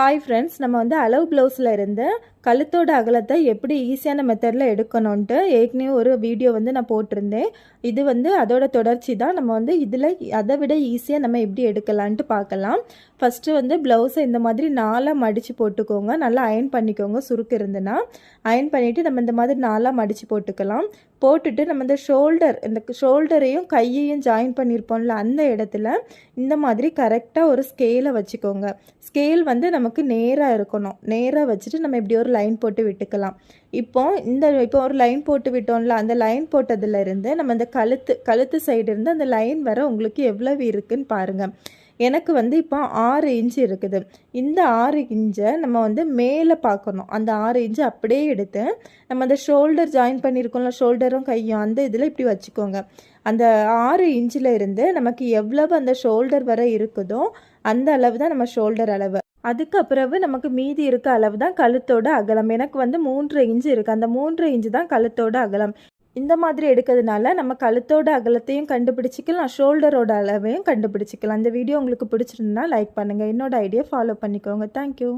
Hi friends நம்ம வந்து அளவு ப்ளவுஸில் இருந்து கழுத்தோட அகலத்தை எப்படி ஈஸியான மெத்தடில் எடுக்கணுன்ட்டு ஏற்கனவே ஒரு வீடியோ வந்து நான் போட்டிருந்தேன். இது வந்து அதோட தொடர்ச்சி தான் நம்ம வந்து இதில் அதை விட ஈஸியாக நம்ம எப்படி எடுக்கலான்ட்டு பார்க்கலாம். ஃபஸ்ட்டு வந்து ப்ளவுஸை இந்த மாதிரி நாலாக மடித்து போட்டுக்கோங்க. நல்லா அயன் பண்ணிக்கோங்க சுருக்கு இருந்துன்னா அயன் பண்ணிவிட்டு நம்ம இந்த மாதிரி நாலாக மடித்து போட்டுக்கலாம். போட்டுட்டு நம்ம இந்த ஷோல்டர் இந்த ஷோல்டரையும் கையையும் ஜாயின் பண்ணியிருப்போம்ல அந்த இடத்துல இந்த மாதிரி கரெக்டாக ஒரு ஸ்கேலை வச்சுக்கோங்க. ஸ்கேல் வந்து நமக்கு நேராக இருக்கணும். நேராக வச்சுட்டு நம்ம இப்படி ஒரு லைன் போட்டு விட்டுக்கலாம். இப்போ இந்த இப்போ ஒரு லைன் போட்டு விட்டோம்ல அந்த லைன் போட்டதுலேருந்து நம்ம இந்த கழுத்து கழுத்து சைடு இருந்து அந்த லைன் வர உங்களுக்கு எவ்வளவு இருக்குன்னு பாருங்கள் எனக்கு வந்து இப்போ ஆறு இன்ச்சு இருக்குது. இந்த ஆறு இன்ச்சை நம்ம வந்து மேலே பார்க்கணும். அந்த ஆறு இன்ச்சு அப்படியே எடுத்து நம்ம அந்த ஷோல்டர் ஜாயின் பண்ணியிருக்கோம்ல ஷோல்டரும் கையும் அந்த இதில் இப்படி வச்சுக்கோங்க. அந்த ஆறு இன்ச்சில் இருந்து நமக்கு எவ்வளவு அந்த ஷோல்டர் வரை இருக்குதோ அந்த அளவு தான் நம்ம ஷோல்டர் அளவு. அதுக்கு பிறகு நமக்கு மீதி இருக்க அளவு தான் கழுத்தோட அகலம். எனக்கு வந்து மூன்று இன்ச்சு இருக்குது அந்த மூன்று இன்ச்சு தான் கழுத்தோட அகலம். இந்த மாதிரி எடுக்கிறதுனால நம்ம கழுத்தோட அகலத்தையும் கண்டுபிடிச்சிக்கலாம் ஷோல்டரோட அளவையும் கண்டுபிடிச்சிக்கலாம். இந்த வீடியோ உங்களுக்கு பிடிச்சிருந்தா லைக் பண்ணுங்கள் என்னோட ஐடியா ஃபாலோ பண்ணிக்கோங்க. தேங்க்யூ